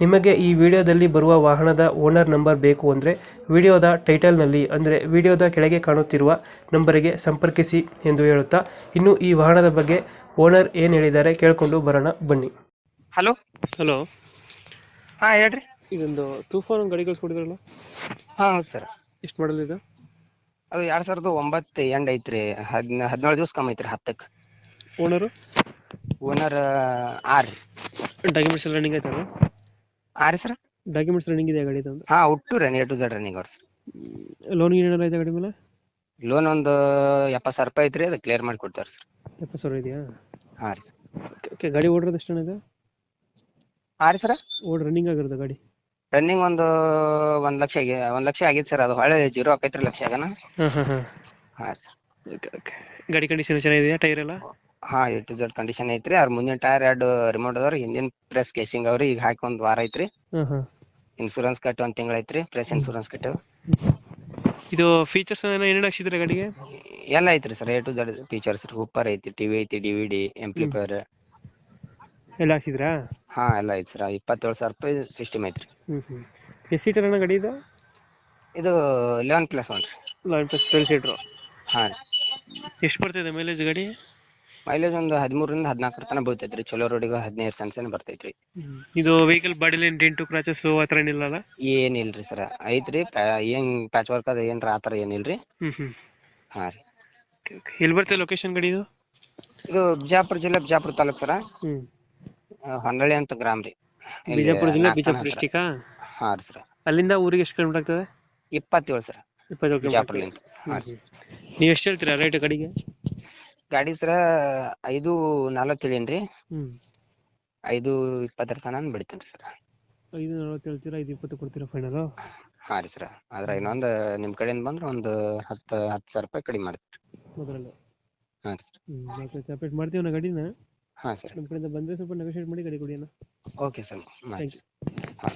ನಿಮಗೆ ಈ ವಿಡಿಯೋದಲ್ಲಿ ಬರುವ ವಾಹನದ ಓನರ್ ನಂಬರ್ ಬೇಕು ಅಂದರೆ ವಿಡಿಯೋದ ಟೈಟಲ್ನಲ್ಲಿ ಅಂದರೆ ವಿಡಿಯೋದ ಕೆಳಗೆ ಕಾಣುತ್ತಿರುವ ನಂಬರಿಗೆ ಸಂಪರ್ಕಿಸಿ ಎಂದು ಹೇಳುತ್ತಾ ಇನ್ನು ಈ ವಾಹನದ ಬಗ್ಗೆ ಓನರ್ ಏನು ಹೇಳಿದ್ದಾರೆ ಕೇಳಿಕೊಂಡು ಬರೋಣ ಬನ್ನಿ. ಹಲೋ? ಹಲೋ. ಹಾ ಹೇಳ್ರಿ. ಇದೊಂದು ತೂಫಾನ್ ಗಾಡಿ ಕಳಿಸ್ಕೊಡಿದ್ರಲ್ಲ? ಹಾ ಹೌದು ಸರ್. ಎಷ್ಟು ಮಾಡಲ್ ಇದು? ಅದು ಎರಡ್ ಸಾವಿರದ ಒಂಬತ್ತು ಎಂಡ್ ಐತ್ರಿ. ಹದಿನ ಹದಿನೇಳು ದಿವಸ ಕಮ್ಮಿ ಐತ್ರಿ ಹತ್ತಕ್ಕೆ ಓನರು ಓನರ್ ಆರ್. ಡಾಕ್ಯುಮೆಂಟ್ಸ್ ಎಲ್ಲ ರನ್ನಿಂಗ್ ಆಯ್ತಲ್ಲ ಆರ್ ಸರ್? ಡಾಕ್ಯುಮೆಂಟ್ಸ್ ರನ್ನಿಂಗ್ ಇದೆ ಗಾಡಿ ಒಂದು ಹಾ ಒಟ್ಟು run A to Z running ಅವ್ರ ಸರ್. ಲೋನ್ ಏನೆಲ್ಲ ಇದೆ ಗಾಡಿ ಮೇಲೆ? ಲೋನ್ ಒಂದು ಎಪ್ಪತ್ತು ಸಾವಿರ ರೂಪಾಯಿ ಐತ್ರಿ ಅದು ಕ್ಲಿಯರ್ ಮಾಡಿ ಕೊಡ್ತಾರೆ ಸರ್. ಎಪ್ಪತ್ತು ಸಾವಿರ ಇದೆಯಾ? ಹಾ ರೀ ಸರ್. ಓಕೆ ಗಾಡಿ ಓಡಿರೋದು ಎಷ್ಟು ಇದೆ? ಹಾ ರೀ ಸರ್. ಓಡ್ ರನ್ನಿಂಗ್ ಆಗಿರೋದು ಗಾಡಿ? ರನ್ನಿಂಗ್ ಒಂದು ಒಂದ್ ಲಕ್ಷ ಆಗಿ ಒಂದ್ ಲಕ್ಷ ಆಗೈತೆ ಸರ್ ಅದು. ಹೊಳೆ ಜೀರೋ ಆಕೈತ್ರಿ ಲಕ್ಷ ಆಗನ. ಹಾಂ ಹಾಂ ಹಾಂ. ಹಾ ರೀ ಸರ್. Okay okay. ಗಾಡಿ ಕಂಡೀಷನ್ ಚೆನ್ನಾಗಿದೆಯಾ ಟೈರ್ ಎಲ್ಲ? ಹಾ ಎ ಟು ಝಡ್ ಕಂಡೀಷನ್ ಐತ್ರಿ. ಅವ್ರ ಮುಂದಿನ ಟೈರ್ ಎರಡು ರಿಮೋಟ್ ಅದಾವ್ರಿ. ಹಿಂದಿನ ಪ್ರೆಸ್ ಕೇಸಿಂಗ್ ಅವ್ರಿ. ಈಗ ಹಾಕಿ ಒಂದ್ ವಾರ ಐತ್ರಿ. ಹಾಂ ಹಾಂ ಇನ್ಶೂರೆನ್ಸ್ ಕಟ್ಟಿ ಒಂದ್ ತಿಂಗಳ ಐತ್ರಿ. ಪ್ರೆಸ್ ಇನ್ಶೂರೆನ್ಸ್ ಕಟ್ಟಿವ್. ಇದು ಫೀಚರ್ಸ್ ಏನೇನು ಹಾಕ್ಸಿದ್ರೆ ಗಾಡಿಗೆ? ಎಲ್ಲ ಐತ್ರಿ sir. A to Z features super ಐತಿ ಟಿವಿ ಐತಿ ಡಿವಿಡಿ ಎಂಪ್ಲಿಫೈರ್ ಎಲ್ಲ ಹಾಕ್ಸಿದ್ರಾ? ಹಾ ಎಲ್ಲ ಐತಿ ಸರ್. ಇಪ್ಪತ್ತೇಳು ಸಾವಿರ ರೂಪಾಯಿ ಸಿಸ್ಟಮ್ ಐತ್ರಿ. ಹ್ಞೂ ಹ್ಞೂ ಎಷ್ಟು ಸೀಟರ್ ಅಣ್ಣ ಗಾಡಿ ಇದು? ಇದು ಲೆವೆನ್ ಪ್ಲಸ್ ಒನ್ ರೀ. ಲೆವೆನ್ ಪ್ಲಸ್ ಟ್ವೆಲ್ ಸೀಟ್ರು ಹಾ ರೀ. ಎಷ್ಟು ಬರ್ತಿದೆ ಮೈಲೇಜ್ ಗಾಡಿ? ಮೈಲೇಜ್ ಒಂದು ಹದಿಮೂರರಿಂದ ಹದಿನಾಲ್ಕರ ತನಕ ಬೀಳ್ತೈತ್ರಿ. ಚಲೋ ರೋಡಿಗೆ ಹದಿನೈದು ಸೆನ್ಸ್ ಬರ್ತೈತೆ ಬರ್ತೈತ್ರಿ. ಇದು ವೆಹಿಕಲ್ ಬಾಡಿಲಿ ಡೆಂಟು ಕ್ರಾಚಸ್ ಆ ಥರ ಏನಿಲ್ಲಲ್ಲ ಏನಿಲ್ರಿ ಸರ್. ಐತ್ರಿ. ಏನ್ ಪ್ಯಾಚ್ ವರ್ಕ್ ಅದ ಏನ್ರ ಆ ಥರ ಏನಿಲ್ರಿ. ಹ್ಮ್ ಹ್ಮ್. ಹಾ ರೀ. ಎಲ್ಲಿ ಬರ್ತದೆ ಲೊಕೇಶನ್ ಗಡಿ ಇದು? ಇದು ಬಿಜಾಪುರ ಜಿಲ್ಲೆ ಬಿಜಾಪುರ ತಾಲೂಕು ಸರ. ಹ್ಮ್. ಹೊನ್ನಳ್ಳಿ ಅಂತ ಗ್ರಾಮ ರೀ. ಇಲ್ಲಿ ಬಿಜಾಪುರ ಜಿಲ್ಲೆ ಬಿಜಾಪುರ ಹತ್ರ. ಡಿಸ್ಟಿಕಾ ಹಾ ರೀ ಸರ್. ಅಲ್ಲಿಂದ ಊರಿಗೆ ಎಷ್ಟು ಕಿಲೋಮೀಟರ್ ಆಗ್ತದೆ? ಇಪ್ಪತ್ತೇಳು ಸರ್. ಇಪ್ಪತ್ತೇಳು ಬಿಜಾಪುರಲಿಂದ ಹಾ ರೀ. ನೀವು ಎಷ್ಟು ಹೇಳ್ತೀರಾ ರೇಟ್ ಗಾಡಿಗೆ? ಗಾಡಿ ಸರ ಐದು ನಾಲ್ಕು ಹೇಳೀನಿ ಹ್ಞೂ ಐದು ಇಪ್ಪತ್ತರ ತನಕ ಬಿಡ್ತೀನಿ ಸರ್. ಐದು ನಲ್ವತ್ತು ಹೇಳ್ತೀರಾ ಐದು ಇಪ್ಪತ್ತು ಕೊಡ್ತೀರಾ ಫೈನಲು ಹಾ ರೀ ಸರ್. ಆದ್ರ ಇನ್ನೊಂದು ನಿಮ್ಮ ಕಡೆಯಿಂದ ಬಂದ್ರೆ ಒಂದು ಹತ್ತು ಹತ್ತು ಸಾವಿರ ರೂಪಾಯಿ ಕಡಿಮೆ ಮಾಡ್ತೀರಿ ಮೊದಲಲ್ಲ. ಹಾ ರೀ ಹ್ಞೂ ಸಪ್ರೇಟ್ ಮಾಡ್ತೀವಿ ನಾ ಗಾಡಿನ? ಹಾ ಸರ್. ನಿಮ್ಮ ಕಡೆಯಿಂದ ಬಂದ್ರೆ ಸ್ವಲ್ಪ ನೆಗೋಷಿಯೇಟ್ ಮಾಡಿ ಗಾಡಿ ಕೊಡಿ ಅಣ್ಣ. Okay sir. ಥ್ಯಾಂಕ್ ಮಾಡಿ ಯು ಹಾ